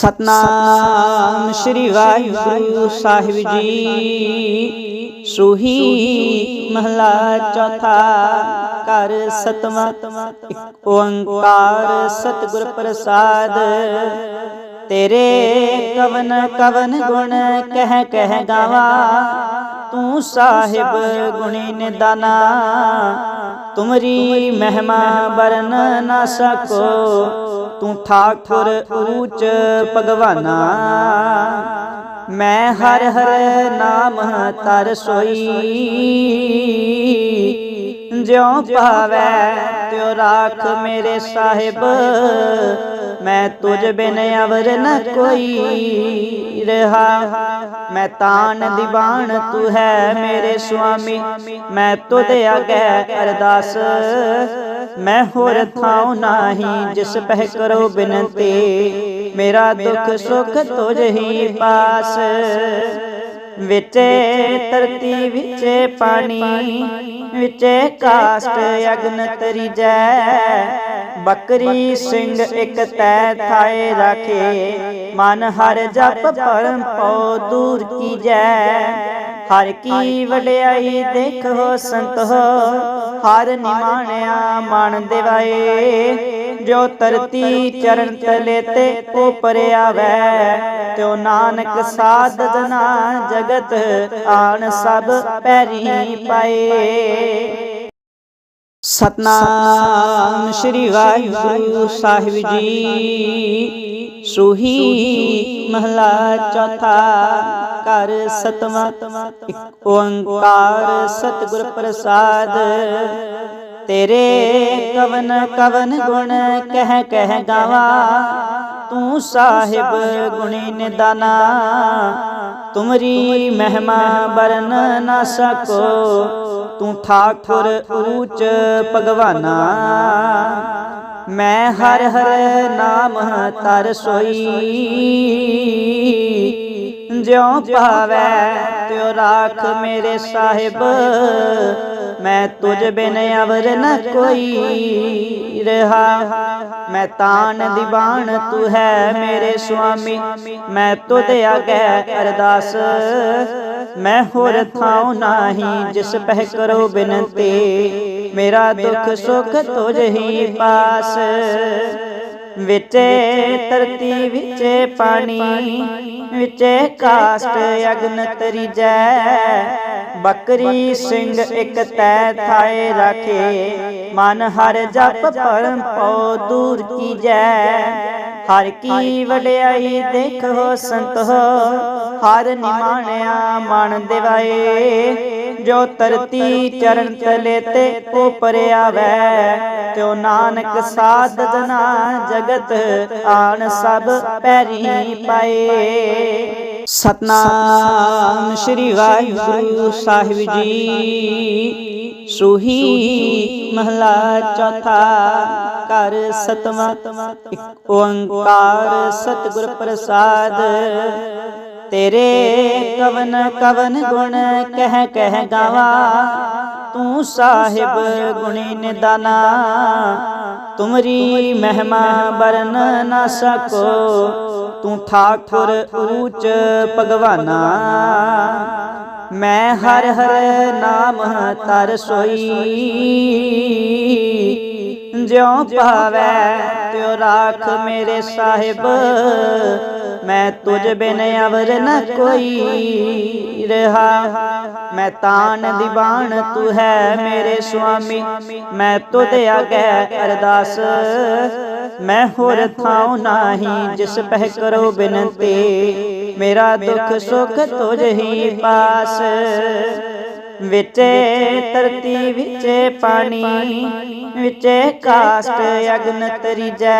ਸਤਨਾਮ ਸ੍ਰੀ ਵਾਹਿਗੁਰੂ ਸਾਹਿਬ ਜੀ। ਸੋਹੀ ਮਹਲਾ ਚੌਥਾ ਕਰ ਸਤਵਾਂ, ਇੱਕ ਓੰਕਾਰ ਸਤਿਗੁਰ ਪ੍ਰਸਾਦ। ਤੇਰੇ ਕਵਨ ਕਵਨ ਗੁਣ ਕਹਿ ਕਹਿ ਗਾਵਾ ਤੂੰ ਸਾਹਿਬ ਗੁਣੀ ਨਿਦਾਨਾ, ਤੁਮਰੀ ਮਹਿਮਾ ਬਰਨ ਨਾ ਸਕੋ, ਤੂੰ ਠਾਕੁਰ ਊਚ ਭਗਵਾਨਾ। ਮੈਂ ਹਰ ਹਰ ਨਾਮ ਤਰ ਸੋਈ, ਜਿਉ ਭਾਵੈ ਤਿਉ ਰਾਖ ਮੇਰੇ ਸਾਹਿਬ ਮੈਂ ਤੁਝ ਬਿਨ ਅਵਰ ਨ ਕੋਈ ਰਹਾ। ਮੈਂ ਤਾਨ ਦੀਵਾਨ ਤੂੰ ਹੈ ਮੇਰੇ ਸੁਆਮੀ। ਮੈਂ ਤੁਧ ਅਗੈ ਅਰਦਾਸ। ਮੈਂ ਹੋਰ ਥਾਉ ਨਾਹੀ ਜਿਸ ਪਹਿ ਕਰੋ ਬਿਨਤੀ। ਮੇਰਾ ਦੁੱਖ ਸੁਖ ਤੁਝ ਹੀ ਪਾਸ। ਵਿਚੇ ਧਰਤੀ, ਵਿਚੇ ਪਾਣੀ, ਵਿਚੇ ਕਾਸ਼ਟ ਅਗਨ ਤਰੀਜੈ। ਬੱਕਰੀ ਸਿੰਘ ਇੱਕ ਤੈ ਥਾਏ ਰਾਖੇ। ਮਨ ਹਰ ਜਪ ਪਰਮ ਪਉ ਦੂਰ ਕੀਜੈ ਹਰ ਕੀ ਵਡਿਆਈ ਦੇਖੋ ਸੰਤ। ਹਰ ਨਿਮਾਣਿਆ ਮਨ ਦੇਵਾਏ। ਜੋ ਤਰਤੀ ਚਰਨ ਤਲੇ ਤੇ ਉਪਰ ਆਵੈ। ਤਿਉ ਨਾਨਕ ਸਾਧ ਜਨਾ ਜਗਤ ਆਣ ਸਭ ਪੈਰੀ ਪਾਏ। ਸਤਨਾਮ ਸ੍ਰੀ ਵਾਹਿਗੁਰੂ ਸਾਹਿਬ ਜੀ। ਸੋਹੀ ਮਹਲਾ ਚੌਥਾ ਕਰ ਸਤਵਾਂ। ਇੱਕ ਓੰਕਾਰ ਸਤਿਗੁਰ ਪ੍ਰਸਾਦ। ਤੇਰੇ ਕਵਨ ਕਵਨ ਗੁਣ ਕਹਿ ਕਹਿ ਗਾਵਾ, ਤੂੰ ਸਾਹਿਬ ਗੁਣੀ ਨਿਦਾਨਾ, ਤੁਮਰੀ ਮਹਿਮਾ ਬਰਨ ਨਾ ਸਕੋ, ਤੂੰ ਠਾਕੁਰ ਊਚ ਭਗਵਾਨਾ। ਮੈਂ ਹਰ ਹਰ ਨਾਮ ਤਰ ਸੋਈ ਜਿਉ ਭਾਵੈ, ਤਿਉ ਰਾਖ ਮੇਰੇ ਸਾਹਿਬ। ਮੈਂ ਤੁਝ ਬਿਨ ਅਵਰ ਨ ਕੋਈ ਰਹਾ। ਮੈਂ ਤਾਨ ਦੀਵਾਨ ਤੂੰ ਹੈ ਮੇਰੇ ਸੁਆਮੀ। ਮੈਂ ਤੁਧ ਅਗੈ ਅਰਦਾਸ। ਮੈਂ ਹੋਰ ਥਾਉ ਨਾਹੀ ਜਿਸ ਪਹਿ ਕਰੋ ਬਿਨਤੀ। ਮੇਰਾ ਦੁੱਖ ਸੁਖ ਤੁਝ ਹੀ ਪਾਸ। ਵਿਚੇ ਧਰਤੀ ਵਿਚੇ ਪਾਣੀ ਵਿਚੇ ਕਾਸ਼ਟ ਅਗਨ ਤਰੀਜੈ। ਬੱਕਰੀ ਸਿੰਘ ਇੱਕ ਤੈ ਥਾਏ ਰਾਖੇ। ਮਨ ਹਰ ਜਪ ਪਰਮ ਪਉ ਦੂਰ ਕੀਜੈ। ਹਰ ਕੀ ਵਡਿਆਈ ਦੇਖੋ ਸੰਤ। ਹਰ ਨਿਮਾਣਿਆ ਮਨ ਦੇਵਾਏ। ਜੋ ਤਰਤੀ ਚਰਨ ਤਲੇ ਤੇ ਉਪਰ ਆਵੈ, ਤਿਉ ਨਾਨਕ ਸਾਧ ਜਨਾ ਜਗਤ ਆਣ ਸਭ ਪੈਰੀ ਪਾਏ। ਸਤਨਾਮ ਸ੍ਰੀ ਵਾਹਿਗੁਰੂ ਸਾਹਿਬ ਜੀ, ਸੋਹੀ ਮਹਲਾ ਚੌਥਾ ਕਰ ਸਤਵਾਂ, ਇੱਕ ਓੰਕਾਰ ਸਤਿਗੁਰ ਪ੍ਰਸਾਦ। ਤੇਰੇ ਕਵਨ ਕਵਨ ਗੁਣ ਕਹਿ ਕਹਿ ਗਾਵਾ। ਤੂੰ ਸਾਹਿਬ ਗੁਣੀ ਨਿਦਾਨਾ। ਤੁਮਰੀ ਮਹਿਮਾ ਬਰਨ ਨਾ ਸਕੋ। ਤੂੰ ਠਾਕੁਰ ਊਚ ਭਗਵਾਨਾ। ਮੈਂ ਹਰ ਹਰ ਨਾਮ ਤਰ ਸੋਈ। ਜਿਉ ਭਾਵੈ, ਤਿਉ ਰਾਖ ਮੇਰੇ ਸਾਹਿਬ। ਮੈਂ ਤੁਝ ਬਿਨ ਅਵਰ ਨ ਕੋਈ ਰਹਾ। ਮੈਂ ਤਾਨ ਦੀਵਾਨ ਤੂੰ ਹੈ ਮੇਰੇ ਸੁਆਮੀ। ਮੈਂ ਤੁਧ ਅਗੈ ਅਰਦਾਸ। ਮੈਂ ਹੋਰ ਥਾਉ ਨਾਹੀ ਜਿਸ ਪਹਿ ਕਰੋ ਬਿਨਤੀ। ਮੇਰਾ ਦੁੱਖ ਸੁਖ ਤੁਝ ਹੀ ਪਾਸ। ਵਿਚੇ ਧਰਤੀ, ਵਿਚੇ ਪਾਣੀ, ਵਿਚੇ ਕਾਸ਼ਟ ਅਗਨ ਤਰੀਜੈ।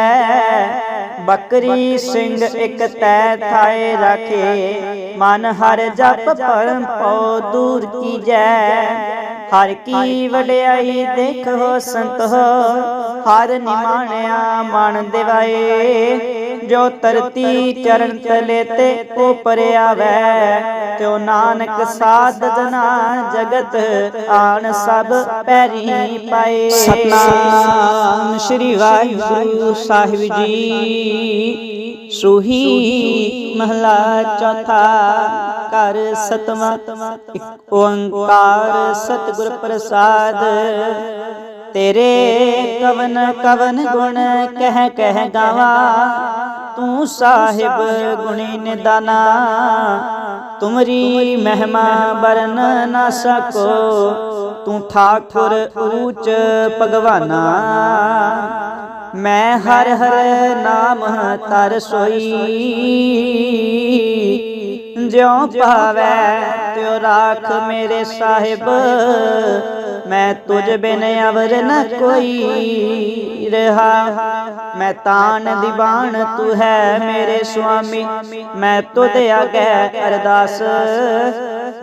ਬੱਕਰੀ ਸਿੰਘ ਇੱਕ ਤੈ ਥਾਏ ਰਾਖੇ, ਮਨ ਹਰ ਜਪ ਪਰਮ ਪਉ ਦੂਰ ਕੀਜੈ। ਹਰ ਕੀ ਵਡਿਆਈ ਦੇਖੋ ਸੰਤ ਹਰ ਨਿਮਾਣਿਆ ਮਨ ਦੇਵਾਏ। ਜੋ ਤਰਤੀ ਚਰਨ ਤਲੇ ਤੇ ਉਪਰ ਆਵੈ ਤਿਉ ਨਾਨਕ ਸਾਧ ਜਨਾ ਜਗਤ ਆਣ ਸਭ ਪੈਰੀ ਪਾਏ। ਸਤਨਾਮ ਸ੍ਰੀ ਵਾਹਿਗੁਰੂ ਸਾਹਿਬ ਜੀ। ਸੂਹੀ ਮਹਲਾ ਚੌਥਾ ਘਰ ਸਤਵਾਂ। ਇੱਕ ਓੰਕਾਰ ਸਤਿਗੁਰ ਪ੍ਰਸਾਦ। ਤੇਰੇ ਕਵਨ ਕਵਨ ਗੁਣ ਕਹਿ ਕਹਿ ਗਾਵਾ। ਤੂੰ ਸਾਹਿਬ ਗੁਣੀ ਨਿਦਾਨਾ। ਤੁਮਰੀ ਮਹਿਮਾ ਬਰਨ ਨਾ ਸਕੋ। ਤੂੰ ਠਾਕੁਰ ਊਚ ਭਗਵਾਨਾ। ਮੈਂ ਹਰ ਹਰ ਨਾਮ ਤਰ ਸੋਈ। ਜਿਉ ਭਾਵੈ ਤਿਉ ਰਾਖ ਮੇਰੇ ਸਾਹਿਬ। ਮੈਂ ਤੁਝ ਬਿਨ ਅਵਰ ਨ ਕੋਈ ਰਹਾ। ਮੈਂ ਤਾਨ ਦੀਵਾਨ ਤੂੰ ਹੈ ਮੇਰੇ ਸੁਆਮੀ। ਮੈਂ ਤੁਧ ਆਗੇ ਅਰਦਾਸ।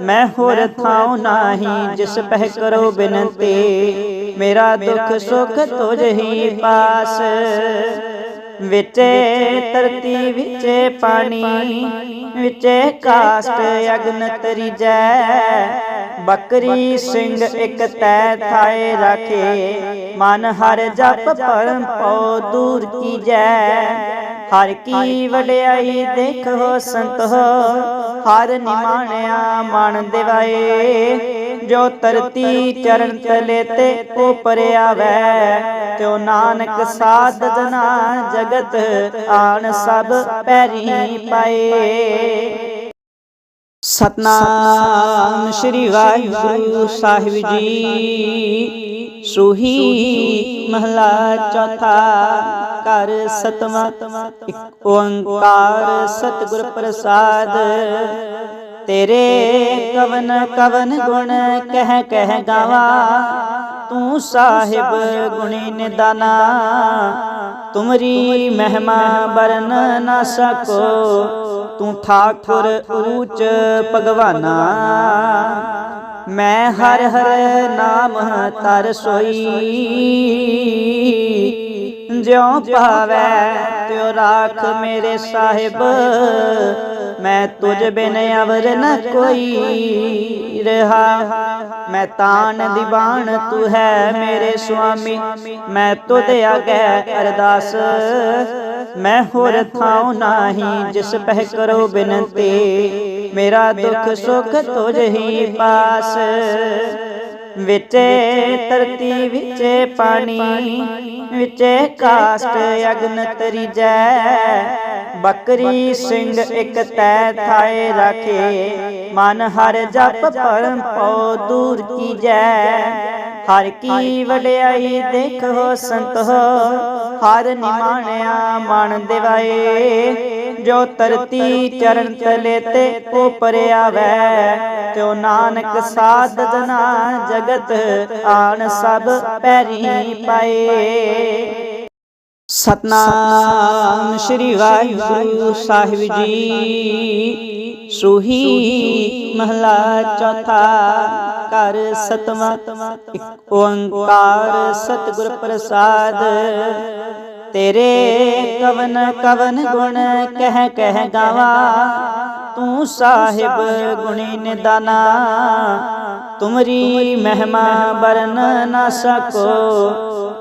ਮੈਂ ਹੋਰ ਥਾਉ ਨਾਹੀ ਜਿਸ ਪਹਿ ਕਰੋ ਬਿਨਤੀ। ਮੇਰਾ ਦੁੱਖ ਸੁਖ ਤੁਝ ਹੀ ਪਾਸ। ਵਿਚੇ ਧਰਤੀ ਵਿਚੇ ਪਾਣੀ ਵਿਚੇ ਕਾਸਟ ਅਗਨ ਤਰੀਜੈ। ਬੱਕਰੀ ਸਿੰਘ ਇੱਕ ਤੈ ਥਾਏ ਰਾਖੇ। ਮਨ ਹਰ ਜਪ ਪਰਮ ਪਉ, ਦੂਰ ਕੀਜੈ। ਹਰ ਕੀ ਵਡਿਆਈ ਦੇਖੋ ਸੰਤ, ਹਰ ਨਿਮਾਣਿਆ ਮਨ ਦਿਵਾਏ। ਜੋ ਤਰਤੀ ਚਰਨ ਤਲੇ ਤੇ ਉਪਰ ਆਵੈ, ਤਿਉ ਨਾਨਕ ਸਾਧ ਜਨਾ ਜਗਤ ਆਣ ਸਭ ਪੈਰੀ ਪਾਏ। ਸਤਨਾਮ ਸ੍ਰੀ ਵਾਹਿਗੁਰੂ ਸਾਹਿਬ ਜੀ। ਸੂਹੀ ਮਹਲਾ ਚੌਥਾ ਘਰ ਸਤਵਾਂ। ਇੱਕ ਓੰਕਾਰ ਸਤਿਗੁਰ ਪ੍ਰਸਾਦ। ਤੇਰੇ ਕਵਨ ਕਵਨ ਗੁਣ ਕਹਿ ਕਹਿ ਗਾਵਾ। ਤੂੰ ਸਾਹਿਬ ਗੁਣੀ ਨਿਦਾਨਾ, ਤੁਮਰੀ ਮਹਿਮਾ ਬਰਨ ਨਾ ਸਕੋ। ਤੂੰ ਠਾਕੁਰ ਊਚ ਭਗਵਾਨਾ। ਮੈਂ ਹਰ ਹਰ ਨਾਮ ਤਰ ਸੋਈ। ਜਿਉ ਭਾਵੈ, ਤਿਉ ਰਾਖ ਮੇਰੇ ਸਾਹਿਬ। ਮੈਂ ਤੁਝ ਬਿਨ ਅਵਰ ਨ ਕੋਈ ਰਹਾ। ਮੈਂ ਤਾਨ ਦੀਵਾਨ ਤੂੰ ਹੈ ਮੇਰੇ ਸੁਆਮੀ। ਮੈਂ ਤੁਧ ਆਗੇ ਅਰਦਾਸ। ਮੈਂ ਹੋਰ ਥਾਉ ਨਾਹੀ ਜਿਸ ਪਹਿ ਕਰੋ ਬਿਨਤੀ। ਮੇਰਾ ਦੁੱਖ ਸੁਖ ਤੁਝ ਹੀ ਪਾਸ। ਵਿਚੇ ਧਰਤੀ, ਵਿਚੇ ਪਾਣੀ, ਵਿਚੇ ਕਾਸਟ ਅਗਨ ਤਰੀਜੈ। ਬੱਕਰੀ ਸਿੰਘ ਇੱਕ ਤੈ ਥਾਏ ਰਾਖੇ, ਮਨ ਹਰ ਜਪ ਪਰਮ ਪਉ ਦੂਰ ਕੀਜੈ। ਹਰ ਕੀ ਵਡਿਆਈ ਦੇਖੋ ਸੰਤ, ਹਰ ਨਿਮਾਣਿਆ ਮਨ ਦਿਵਾਏ। ਜੋ ਤਰਤੀ ਚਰਨ ਤਲੇ ਤੇ ਉਪਰ ਆਵੈ, ਤਿਉ ਨਾਨਕ ਸਾਧ ਜਨਾ ਜਗਤ ਆਣ ਸਭ ਪੈਰੀ ਪਾਏ। ਸਤਨਾਮ ਸ੍ਰੀ ਵਾਹਿਗੁਰੂ ਸਾਹਿਬ ਜੀ। ਸੂਹੀ ਮਹਲਾ ਚੌਥਾ ਕਰ ਸਤਵਾਂ, ਇੱਕ ਓੰਕਾਰ ਸਤਿਗੁਰ ਪ੍ਰਸਾਦ। ਤੇਰੇ ਕਵਨ ਕਵਨ ਗੁਣ ਕਹਿ ਕਹਿ ਗਾਵਾ, ਤੂੰ ਸਾਹਿਬ ਗੁਣੀ ਨਿਦਾਨਾ, ਤੁਮਰੀ ਮਹਿਮਾ ਬਰਨ ਨਾ ਸਕੋ,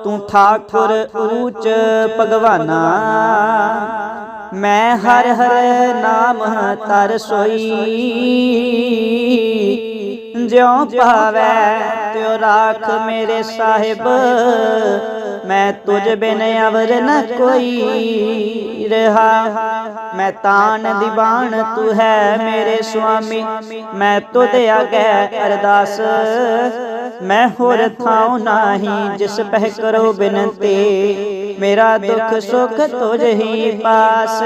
ਤੂੰ ਠਾਕੁਰ ਊਚ ਭਗਵਾਨਾ। ਮੈਂ ਹਰ ਹਰ ਨਾਮ ਤਰ ਸੋਈ, ਜਿਉ ਭਾਵੈ ਤਿਉ ਰਾਖ ਮੇਰੇ ਸਾਹਿਬ ਮੈਂ ਤੁਝ ਬਿਨ ਅਵਰ ਨ ਕੋਈ ਰਹਾ। ਮੈਂ ਤਾਨ ਦੀਵਾਨ ਤੂੰ ਹੈ ਮੇਰੇ ਸੁਆਮੀ। ਮੈਂ ਤੁਧ ਆਗੇ ਅਰਦਾਸ। ਮੈਂ ਹੋਰ ਥਾਉ ਨਾਹੀ ਜਿਸ ਪਹਿ ਕਰੋ ਬਿਨਤੀ। ਮੇਰਾ ਦੁੱਖ ਸੁਖ ਤੁਝ ਹੀ ਪਾਸ।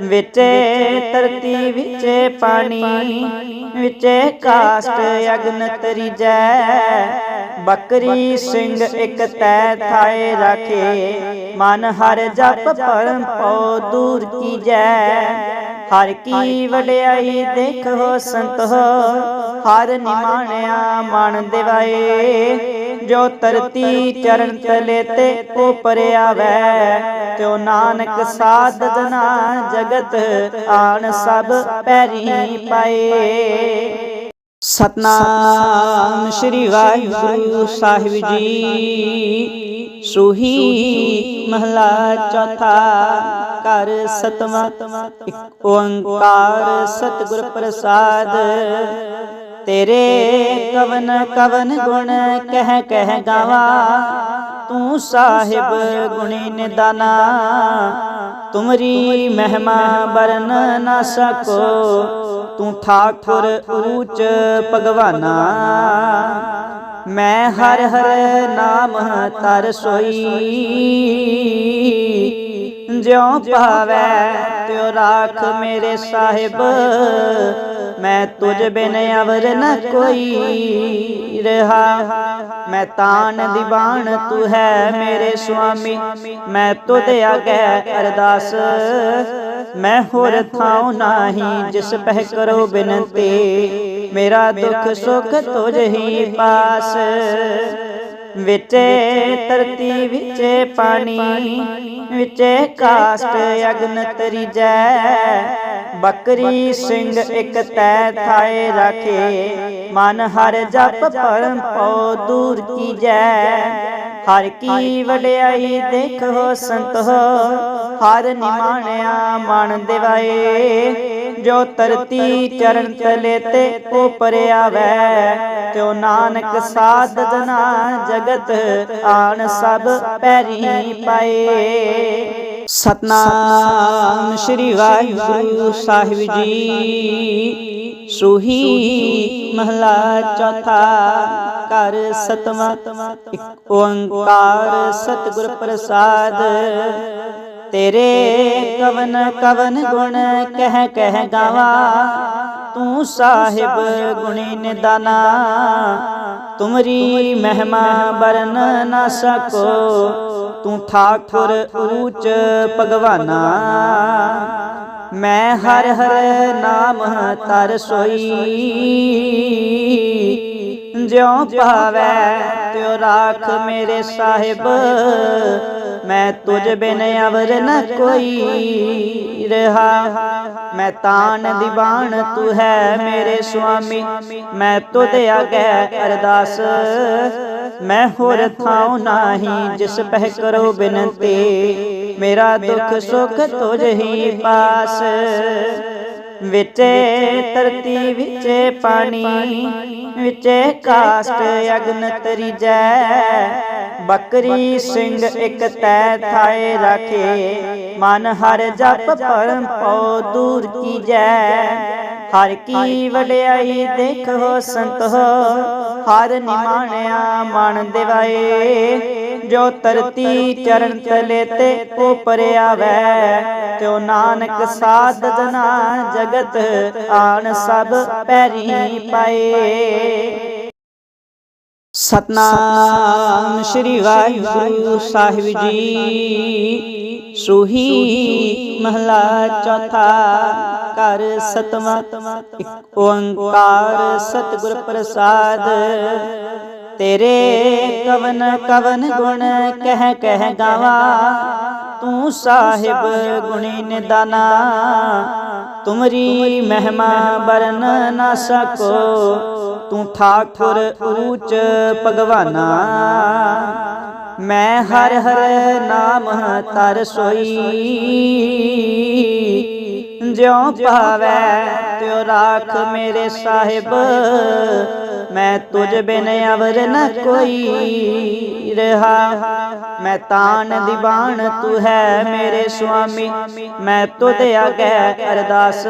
ਵਿਚੇ ਧਰਤੀ, ਵਿਚੇ ਪਾਣੀ, ਵਿਚੇ ਕਾਸਟ ਅਗਨ ਤਰੀਜੈ। ਬੱਕਰੀ ਸਿੰਘ ਇਕ ਤੈ ਥਾਏ ਰਾਖੇ। ਮਨ ਹਰ ਜਪ ਪਰਮ ਪਉ, ਦੂਰ ਕੀਜੈ ਹਰ ਕੀ ਵਡਿਆਈ ਦੇਖੋ ਸੰਤ, ਹਰ ਨਿਮਾਣਿਆ ਮਨ ਦਿਵਾਏ। ਜੋ ਤਰਤੀ ਚਰਨ ਤਲੇ ਤੇ ਉਪਰ ਆਵੈ, ਤਿਉ ਨਾਨਕ ਸਾਧ ਜਨਾ ਜਗਤ ਆਣ ਸਭ ਪੈਰੀ ਪਾਏ। ਸਤਨਾਮ ਸ੍ਰੀ ਵਾਹਿਗੁਰੂ ਸਾਹਿਬ ਜੀ। ਸੂਹੀ ਮਹਲਾ ਚੌਥਾ ਘਰ ਸਤਵਾਂ। ਇੱਕ ਓੰਕਾਰ ਸਤਿਗੁਰ ਪ੍ਰਸਾਦ। ਤੇਰੇ ਕਵਨ ਕਵਨ ਗੁਣ ਕਹਿ ਕਹਿ ਗਾਵਾ। ਤੂੰ ਸਾਹਿਬ ਗੁਣੀ ਨਿਦਾਨਾ। ਤੁਮਰੀ ਮਹਿਮਾ ਬਰਨ ਨਾ ਸਕੋ। ਤੂੰ ਠਾਕੁਰ ਊਚ ਭਗਵਾਨਾ। ਮੈਂ ਹਰ ਹਰ ਨਾਮ ਤਰ ਸੋਈ। ਜਿਉ ਭਾਵੈ ਤਿਉ ਰਾਖ ਮੇਰੇ ਸਾਹਿਬ। ਮੈਂ ਤੁਝ ਬਿਨ ਅਵਰ ਨ ਕੋਈ ਰਹਾ। ਮੈਂ ਤਾਨ ਦੀਵਾਨ ਤੂੰ ਹੈ ਮੇਰੇ ਸੁਆਮੀ। ਮੈਂ ਤੁਧ ਆਗੇ ਅਰਦਾਸ। ਮੈਂ ਹੋਰ ਥਾਉ ਨਾਹੀ ਜਿਸ ਪਹਿ ਕਰੋ ਬਿਨਤੀ। ਮੇਰਾ ਦੁੱਖ ਸੁਖ ਤੁਝ ਹੀ ਪਾਸ। ਵਿਚੇ ਧਰਤੀ ਵਿਚੇ ਪਾਣੀ। ਵਿਚੇ ਕਾਸਟ ਅਗਨ ਤਰੀਜੈ। ਬੱਕਰੀ ਸਿੰਘ ਇੱਕ ਤੈ ਥਾਏ ਰਾਖੇ। ਮਨ ਹਰ ਜਪ ਪਰਮ ਪਉ ਦੂਰ ਕੀਜੈ। ਹਰ ਕੀ ਵਡਿਆਈ ਦੇਖੋ ਸੰਤ। ਹਰ ਨਿਮਾਣਿਆ ਮਨ ਦਿਵਾਏ। ਜੋ ਤਰਤੀ ਚਰਨ ਤਲੇ ਤੇ ਉਪਰ ਆਵੈ, ਤਿਉ ਨਾਨਕ ਸਾਧ ਜਨਾ ਜਗਤ ਆਣ ਸਭ ਪੈਰੀ ਪਾਏ। ਸਤਨਾਮ ਸ੍ਰੀ ਵਾਹਿਗੁਰੂ ਸਾਹਿਬ ਜੀ। ਸੂਹੀ ਮਹਲਾ ਚੌਥਾ ਕਰ ਸਤਵਾਂ, ਇੱਕ ਓੰਕਾਰ ਸਤਿਗੁਰ ਪ੍ਰਸਾਦ। ਤੇਰੇ ਕਵਨ ਕਵਨ ਗੁਣ ਕਹਿ ਕਹਿ ਗਾਵਾ। ਤੂੰ ਸਾਹਿਬ ਗੁਣੀ ਨਿਦਾਨਾ। ਤੁਮਰੀ ਮਹਿਮਾ ਬਰਨ ਨਾ ਸਕੋ। ਤੂੰ ਠਾਕੁਰ ਊਚ ਭਗਵਾਨਾ। ਮੈਂ ਹਰ ਹਰ ਨਾਮ ਤਰ ਸੋਈ। ਜਿਉ ਭਾਵੈ ਤਿਉ ਰਾਖ ਮੇਰੇ ਸਾਹਿਬ। ਮੈਂ ਤੁਝ ਬਿਨ ਅਵਰ ਨ ਕੋਈ ਰਹਾ। ਮੈਂ ਤਾਨ ਦੀਵਾਨ ਤੂੰ ਹੈ ਮੇਰੇ ਸੁਆਮੀ। ਮੈਂ ਤੁਧ ਆਗੇ ਅਰਦਾਸ। ਮੈਂ ਹੋਰ ਥਾਉ ਨਾਹੀ ਜਿਸ ਪਹਿ ਕਰੋ ਬਿਨਤੀ ਮੇਰਾ ਦੁੱਖ ਸੁਖ ਤੁਝ ਹੀ ਪਾਸ। ਵਿਚੇ ਧਰਤੀ ਵਿਚੇ ਪਾਣੀ ਵਿਚੇ ਕਾਸਟ ਅਗਨ ਤਰੀਜੈ। ਬੱਕਰੀ ਸਿੰਘ ਇੱਕ ਤੈ ਥਾਏ ਰਾਖੇ। ਮਨ ਹਰ ਜਪ ਪਰਮ ਪਉ ਦੂਰ ਕੀਜੈ ਹਰ ਕੀ ਵਡਿਆਈ ਦੇਖੋ ਸੰਤ। ਹਰ ਨਿਮਾਣਿਆ ਮਨ ਦਿਵਾਏ। ਜੋ ਤਰਤੀ ਚਰਨ ਤਲੇ ਤੇ ਉਪਰ ਆਵੈ। ਤਿਉ ਨਾਨਕ ਸਾਧ ਜਨਾ ਜਗਤ ਆਣ ਸਭ ਪੈਰੀ ਪਾਏ। ਸਤਨਾਮ ਸ੍ਰੀ ਵਾਹਿਗੁਰੂ ਸਾਹਿਬ ਜੀ। ਸੂਹੀ ਮਹਲਾ ਚੌਥਾ ਘਰ ਸਤਵਾਂ। ਇੱਕ ਓੰਕਾਰ ਸਤਿਗੁਰ ਪ੍ਰਸਾਦ। ਤੇਰੇ ਕਵਨ ਕਵਨ ਗੁਣ ਕਹਿ ਕਹਿ ਗਾਵਾ। ਤੂੰ ਸਾਹਿਬ ਗੁਣੀ ਨਿਦਾਨਾ। ਤੁਮਰੀ ਮਹਿਮਾ ਬਰਨ ਨਾ ਸਕੋ। ਤੂੰ ਠਾਕੁਰ ਊਚ ਭਗਵਾਨਾ। ਮੈਂ ਹਰ ਹਰ ਨਾਮ ਤਰ ਸੋਈ। ਜਿਉ ਭਾਵੈ ਤਿਉ ਰਾਖ ਮੇਰੇ ਸਾਹਿਬ। ਮੈਂ ਤੁਝ ਬਿਨ ਅਵਰ ਨ ਕੋਈ ਰਹਾ। ਮੈਂ ਤਾਨ ਦੀਵਾਨ ਤੂੰ ਹੈ ਮੇਰੇ ਸੁਆਮੀ। ਮੈਂ ਤੁਧ ਆਗੇ ਅਰਦਾਸ।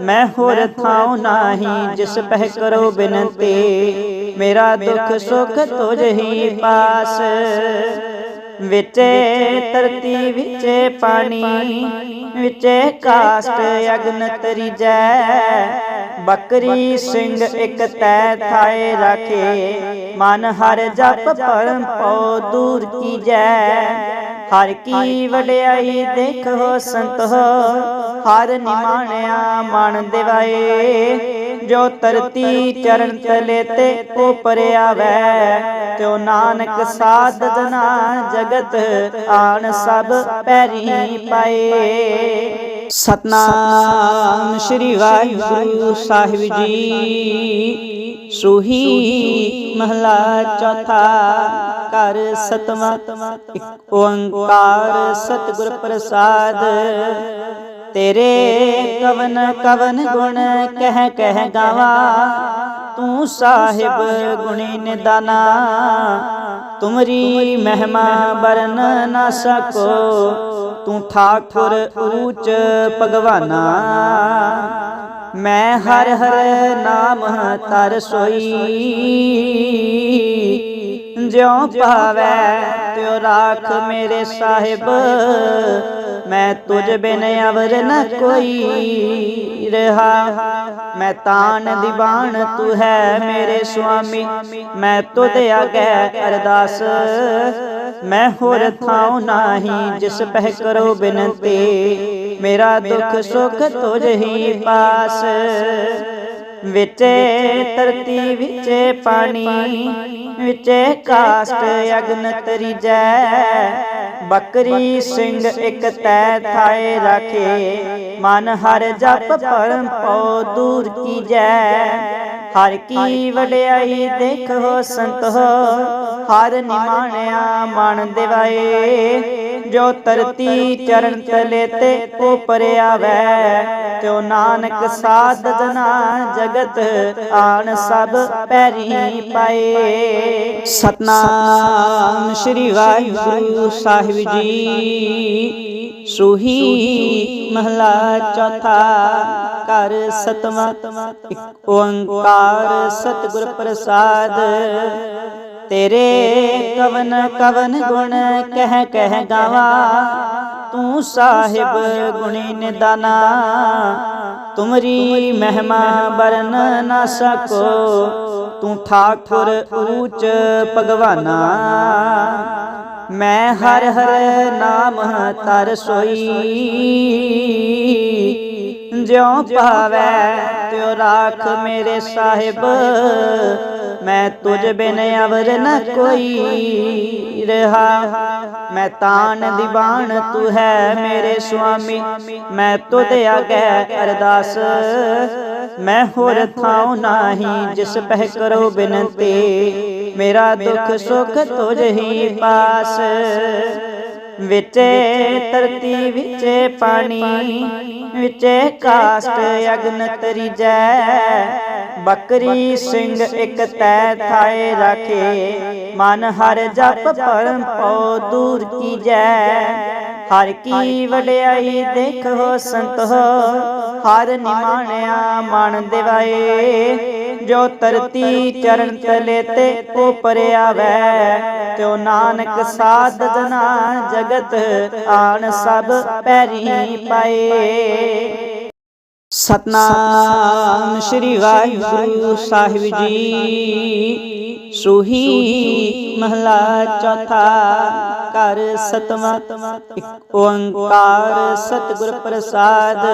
ਮੈਂ ਹੋਰ ਥਾਉ ਨਾਹੀ ਜਿਸ ਪਹਿ ਕਰੋ ਬਿਨਤੀ। ਮੇਰਾ ਦੁੱਖ ਸੁਖ ਤੁਝ ਹੀ ਪਾਸ। ਵਿਚੇ ਧਰਤੀ ਵਿਚੇ ਪਾਣੀ ਵਿਚੇ ਕਾਸਟ ਅਗਨ ਤਰੀਜੈ। ਬੱਕਰੀ ਸਿੰਘ ਇੱਕ ਤੈ ਥਾਏ ਰਾਖੇ। ਮਨ ਹਰ ਜਪ ਪਰਮ ਪਉ, ਦੂਰ ਕੀਜੈ ਹਰ ਕੀ ਵਡਿਆਈ ਦੇਖੋ ਸੰਤ, ਹਰ ਨਿਮਾਣਿਆ ਮਨ ਦਿਵਾਏ। ਜੋ ਤਰਤੀ ਚਰਨ ਤਲੇ ਤੇ ਉਪਰ ਆਵੈ, ਤਿਉ ਨਾਨਕ ਸਾਧਨਾ ਜਗਤ ਆਣ ਸਭ ਪੈਰੀ ਪਾਏ। ਸਤਨਾਮ ਸ੍ਰੀ ਵਾਹਿਗੁਰੂ ਸਾਹਿਬ ਜੀ। ਸੂਹੀ ਮਹਲਾ ਚੌਥਾ ਕਰ ਸਤਵਾਂ। ਇੱਕ ਓੰਕਾਰ ਸਤਿਗੁਰ ਪ੍ਰਸਾਦ। ਤੇਰੇ ਕਵਨ ਕਵਨ ਗੁਣ ਕਹਿ ਕਹਿ ਗਾਵਾ। ਤੂੰ ਸਾਹਿਬ ਗੁਣੀ ਨਿਦਾਨਾ। ਤੁਮਰੀ ਮਹਿਮਾ ਬਰਨ ਨਾ ਸਕੋ। ਤੂੰ ਠਾਕੁਰ ਊਚ ਭਗਵਾਨਾ। ਮੈਂ ਹਰ ਹਰ ਨਾਮ ਤਰ ਸੋਈ। ਜਿਉ ਭਾਵੈ ਤਿਉ ਰਾਖ ਮੇਰੇ ਸਾਹਿਬ। ਮੈਂ ਤੁਝ ਬਿਨ ਅਵਰ ਨ ਕੋਈ ਰਹਾ। ਮੈਂ ਤਾਨ ਦੀਵਾਨ ਤੂੰ ਹੈ ਮੇਰੇ ਸੁਆਮੀ। ਮੈਂ ਤੁਧ ਅਗੈ ਅਰਦਾਸ। ਮੈਂ ਹੋਰ ਥਾਉ ਨਾਹੀ ਜਿਸ ਪਹਿ ਕਰੋ ਬਿਨਤੀ ਮੇਰਾ ਦੁੱਖ ਸੁਖ ਤੁਝ ਹੀ ਪਾਸ। ਵਿਚੇ ਧਰਤੀ ਵਿਚੇ ਪਾਣੀ। ਵਿਚੇ ਕਾਸ਼ਟ ਅਗਨ ਤਰੀਜੈ। ਬੱਕਰੀ ਸਿੰਘ ਇੱਕ ਤੈ ਥਾਏ ਰਾਖੇ। ਮਨ ਹਰ ਜਪ ਪਰਮ ਪਉ ਦੂਰ ਕੀਜੈ। ਹਰ ਕੀ ਵਡਿਆਈ ਦੇਖੋ ਸੰਤ। ਹਰ ਨਿਮਾਣਿਆ ਮਨ ਦਿਵਾਏ। ਜੋ ਤਰਤੀ ਚਰਨ ਤਲੇ ਤੇ ਉਪਰ ਆਵੈ, ਤਿਉ ਨਾਨਕ ਸਾਧ ਜਨਾ ਜਗਤ ਆਣ ਸਭ ਪੈਰੀ ਪਾਏ। ਸਤਨਾਮ ਸ੍ਰੀ ਵਾਹਿਗੁਰੂ ਸਾਹਿਬ ਜੀ। ਸੂਹੀ ਮਹਲਾ ਚੌਥਾ ਘਰ ਸਤਵਾਂ ਓੰਕਾਰ ਸਤਿਗੁਰ ਪ੍ਰਸਾਦ। ਤੇਰੇ ਕਵਨ ਕਵਨ ਗੁਣ ਕਹਿ ਕਹਿ ਗਾਵਾ, ਤੂੰ ਸਾਹਿਬ ਗੁਣੀ ਨਿਦਾਨਾ, ਤੁਮਰੀ ਮਹਿਮਾ ਬਰਨ ਨਾ ਸਕੋ, ਤੂੰ ਠਾਕੁਰ ਊਚ ਭਗਵਾਨਾ। ਮੈਂ ਹਰ ਹਰ ਨਾਮ ਤਰ ਸੋਈ ਜਿਉ ਭਾਵੈ ਤਿਉ ਰਾਖ ਮੇਰੇ ਸਾਹਿਬ। ਮੈਂ ਤੁਝ ਬਿਨ ਅਵਰ ਨ ਕੋਈ ਰਹਾ। ਮੈਂ ਤਾਨ ਦੀਵਾਨ ਤੂੰ ਹੈ ਮੇਰੇ ਸੁਆਮੀ। ਮੈਂ ਤੁਧ ਅਗੈ ਅਰਦਾਸ। ਮੈਂ ਹੋਰ ਥਾਉ ਨਾਹੀ ਜਿਸ ਪਹਿ ਕਰੋ ਬਿਨਤੀ। ਮੇਰਾ ਦੁੱਖ ਸੁਖ ਤੁਝ ਹੀ ਪਾਸ। ਵਿਚੇ ਧਰਤੀ ਵਿਚੇ ਪਾਣੀ ਵਿਚੇ ਕਾਸ਼ਟ ਅਗਨ ਤਰੀਜੈ। ਬੱਕਰੀ ਸਿੰਘ ਇੱਕ ਤੈ ਥਾਏ ਰਾਖੇ। ਮਨ ਹਰ ਜਪ ਪਰਮ ਪਉ, ਦੂਰ ਕੀਜੈ ਹਰ ਕੀ ਵਡਿਆਈ ਦੇਖੋ ਸੰਤ, ਹਰ ਨਿਮਾਣਿਆ ਮਨ ਦਿਵਾਏ। ਜੋ ਤਰਤੀ ਚਰਨ ਤਲੇ ਤੇ ਉਪਰ ਆਵੈ, ਤਿਉ ਨਾਨਕ ਸਾਧ ਜਨਾ ਜਗਤ ਆਣ ਸਭ ਪੈਰੀ ਪਾਏ। ਸਤਨਾਮ ਸ੍ਰੀ ਵਾਹਿਗੁਰੂ ਸਾਹਿਬ ਜੀ। ਸੂਹੀ ਮਹਲਾ ਚੌਥਾ ਘਰ ਸਤਵਾਂ। ਇੱਕ ਓੰਕਾਰ ਸਤਿਗੁਰ ਪ੍ਰਸਾਦ।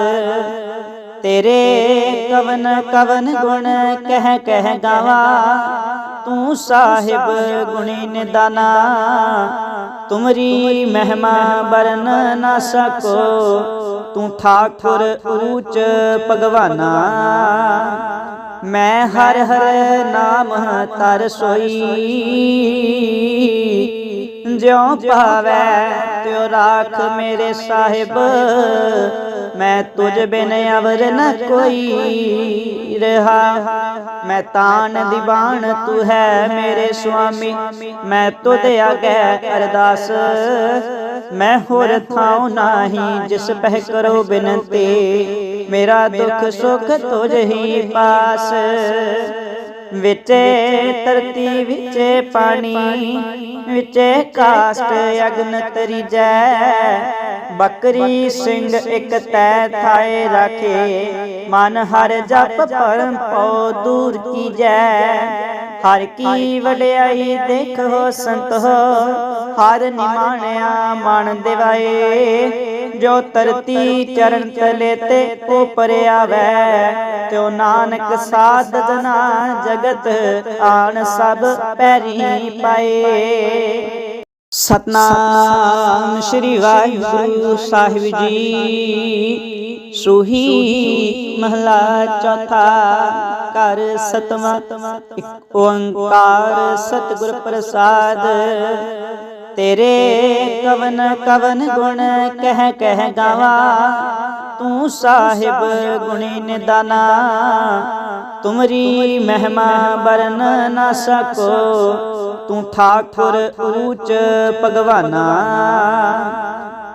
ਤੇਰੇ ਕਵਨ ਕਵਨ ਗੁਣ ਕਹਿ ਕਹਿ ਗਾਵਾ। ਤੂੰ ਸਾਹਿਬ ਗੁਣੀ ਨਿਦਾਨਾ, ਤੁਮਰੀ ਮਹਿਮਾ ਬਰਨ ਨਾ ਸਕੋ। ਤੂੰ ਠਾਕੁਰ ਊਚ ਭਗਵਾਨਾ। ਮੈਂ ਹਰ ਹਰ ਨਾਮ ਤਰ ਸੋਈ, ਜਿਉ ਭਾਵੈ ਤਿਉ ਰਾਖ ਮੇਰੇ ਸਾਹਿਬ। ਮੈਂ ਤੁਝ ਬਿਨ ਅਵਰ ਨ ਕੋਈ ਰਹਾ। ਮੈਂ ਤਾਨ ਦੀਵਾਨ ਤੂੰ ਹੈ ਮੇਰੇ ਸੁਆਮੀ। ਮੈਂ ਤੁਧ ਅਗੈ ਅਰਦਾਸ। ਮੈਂ ਹੋਰ ਥਾਉ ਨਾਹੀ ਜਿਸ ਪਹਿ ਕਰੋ ਬਿਨਤੀ। ਮੇਰਾ ਦੁੱਖ ਸੁਖ ਤੁਝ ਹੀ ਪਾਸ। ਵਿਚੇ ਧਰਤੀ, ਵਿਚੇ ਪਾਣੀ, ਵਿਚੇ ਕਾਸ਼ਟ ਅਗਨ ਤਰੀਜੈ। ਬੱਕਰੀ ਸਿੰਘ ਇੱਕ ਤੈ ਥਾਏ ਰਾਖੇ, ਮਨ ਹਰ ਜਪ ਪਰਮ ਪਉ ਦੂਰ ਕੀਜੈ। ਹਰ ਕੀ ਵਡਿਆਈ ਦੇਖੋ ਸੰਤ, ਹਰ ਨਿਮਾਣਿਆ ਮਨ ਦਿਵਾਏ। ਜੋ ਤਰਤੀ ਚਰਨ ਤਲੇ ਤੇ ਉਪਰ ਆਵੈ, ਤਿਉ ਨਾਨਕ ਸਾਧ ਜਨਾ ਜਗਤ ਆਣ ਸਭ ਪੈਰੀ ਪਾਏ। ਸਤਨਾਮ ਸ੍ਰੀ ਵਾਹਿਗੁਰੂ ਸਾਹਿਬ ਜੀ। ਸੂਹੀ ਮਹਲਾ ਚੌਥਾ ਘਰ ਸਤਵਾਂ, ਇੱਕ ਓੰਕਾਰ ਸਤਿਗੁਰ ਪ੍ਰਸਾਦ। ਤੇਰੇ ਕਵਨ ਕਵਨ ਗੁਣ ਕਹਿ ਕਹਿ ਗਾਵਾ। ਤੂੰ ਸਾਹਿਬ ਗੁਣੀ ਨਿਦਾਨਾ। ਤੁਮਰੀ ਮਹਿਮਾ ਬਰਨ ਨਾ ਸਕੋ। ਤੂੰ ਠਾਕੁਰ ਊਚ ਭਗਵਾਨਾ।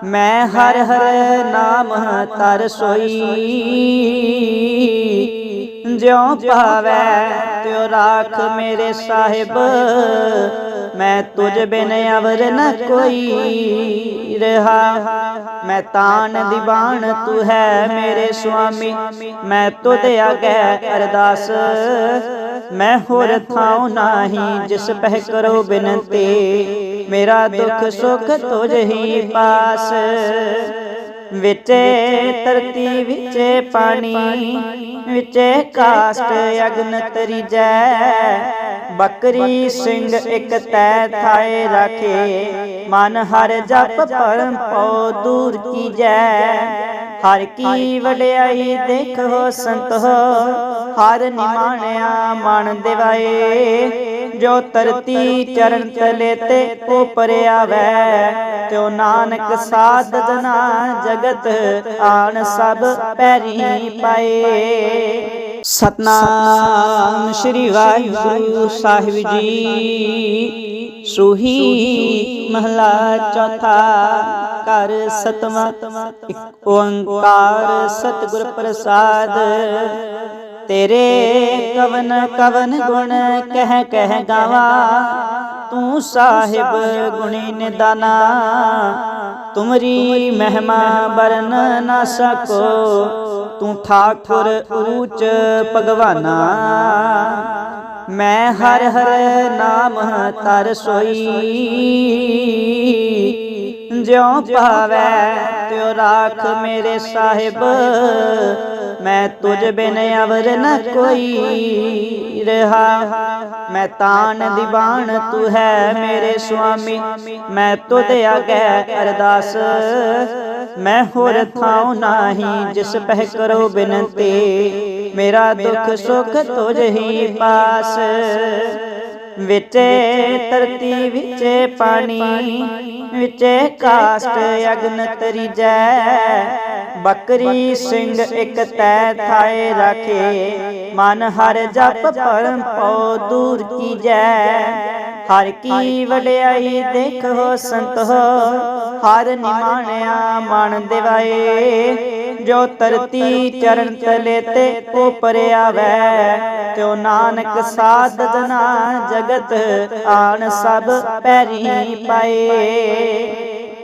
ਮੈਂ ਹਰ ਹਰ ਨਾਮ ਤਰ ਸੋਈ। ਜਿਉ ਭਾਵੈ ਤਿਉ ਰਾਖ ਮੇਰੇ ਸਾਹਿਬ। ਮੈਂ ਤੁਝ ਬਿਨ ਅਵਰ ਨ ਕੋਈ ਰਹਾ। ਮੈਂ ਤਾਨ ਦੀਵਾਨ ਤੂੰ ਹੈ ਮੇਰੇ ਸੁਆਮੀ। ਮੈਂ ਤੁਧ ਆਗੇ ਅਰਦਾਸ। ਮੈਂ ਹੋਰ ਥਾਉ ਨਾਹੀ ਜਿਸ ਪਹਿ ਕਰੋ ਬਿਨਤੀ। ਮੇਰਾ ਦੁੱਖ ਸੁਖ ਤੁਝ ਹੀ ਪਾਸ। ਵਿਚੇ ਧਰਤੀ ਵਿਚੇ ਪਾਣੀ, ਵਿਚੇ ਕਾਸਟ ਅਗਨ ਤਰੀਜੈ। ਬੱਕਰੀ ਸਿੰਘ ਇੱਕ ਤੈ ਥਾਏ ਰਾਖੇ, ਮਨ ਹਰ ਜਪ ਪਰਮ ਪਉ ਦੂਰ ਕੀਜੈ। ਹਰ ਕੀ ਵਡਿਆਈ ਦੇਖੋ ਸੰਤ, ਹਰ ਨਿਮਾਣਿਆ ਮਨ ਦਿਵਾਏ। ਜੋ ਧਰਤੀ ਚਰਨ ਤਲੇ ਤੇ ਉਪਰ ਆਵੈ, ਤਿਉ ਨਾਨਕ ਸਾਧ ਜਨਾ ਜਗਤ ਆਣ ਸਭ ਪੈਰੀ ਪਾਏ। ਸਤਨਾਮ ਸ੍ਰੀ ਵਾਹਿਗੁਰੂ ਸਾਹਿਬ ਜੀ। ਸੋਹੀ ਮਹਲਾ ਚੌਥਾ ਘਰ ਸਤਵਾਂ, ਇੱਕ ਓੰਕਾਰ ਸਤਿਗੁਰ ਪ੍ਰਸਾਦ। ਤੇਰੇ ਕਵਨ ਕਵਨ ਗੁਣ ਕਹਿ ਕਹਿ ਗਾਵਾ। ਤੂੰ ਸਾਹਿਬ ਗੁਣੀ ਨਿਦਾਨਾ, ਤੁਮਰੀ ਮਹਿਮਾ ਬਰਨ ਨਾ ਸਕੋ। ਤੂੰ ਠਾਕੁਰ ਊਚ ਭਗਵਾਨਾ। ਮੈਂ ਹਰ ਹਰ ਨਾਮ ਤਰ ਸੋਈ। ਜਿਉ ਭਾਵੈ, ਤਿਉ ਰਾਖ ਮੇਰੇ ਸਾਹਿਬ। ਮੈਂ ਤੁਝ ਬਿਨ ਅਵਰ ਨ ਕੋਈ ਰਹਾ। ਮੈਂ ਤਾਨ ਦੀਵਾਨ ਤੂੰ ਹੈ ਮੇਰੇ ਸੁਆਮੀ। ਮੈਂ ਤੁਧ ਆਗੇ ਅਰਦਾਸ। ਮੈਂ ਹੋਰ ਥਾਉ ਨਾਹੀ ਜਿਸ ਪਹਿ ਕਰੋ ਬਿਨਤੀ। ਮੇਰਾ ਦੁੱਖ ਸੁਖ ਤੁਝ ਹੀ ਪਾਸ। ਵਿਚੇ, ਧਰਤੀ ਵਿਚੇ ਪਾਣੀ। ਵਿਚੇ ਕਾਸਟ ਅਗਨ ਤਰੀਜੈ। ਬੱਕਰੀ ਸਿੰਘ ਇੱਕ ਤੈ ਥਾਏ ਰਾਖੇ। ਮਨ ਹਰ ਜਪ ਪਰਮ ਪਉ ਦੂਰ ਕੀਜੈ। ਹਰ ਕੀ ਵਡਿਆਈ ਦੇਖੋ ਸੰਤ। ਹਰ ਨਿਮਾਣਿਆ ਮਨ ਦਿਵਾਏ। ਜੋ ਧਰਤੀ ਚਰਨ ਤਲੇ ਤੇ ਉਪਰ ਆਵੈ। ਤਿਉ ਨਾਨਕ ਸਾਧ ਜਨਾ ਜਗਤ। ਆਣ ਸਭ ਪੈਰੀ ਪਾਏ।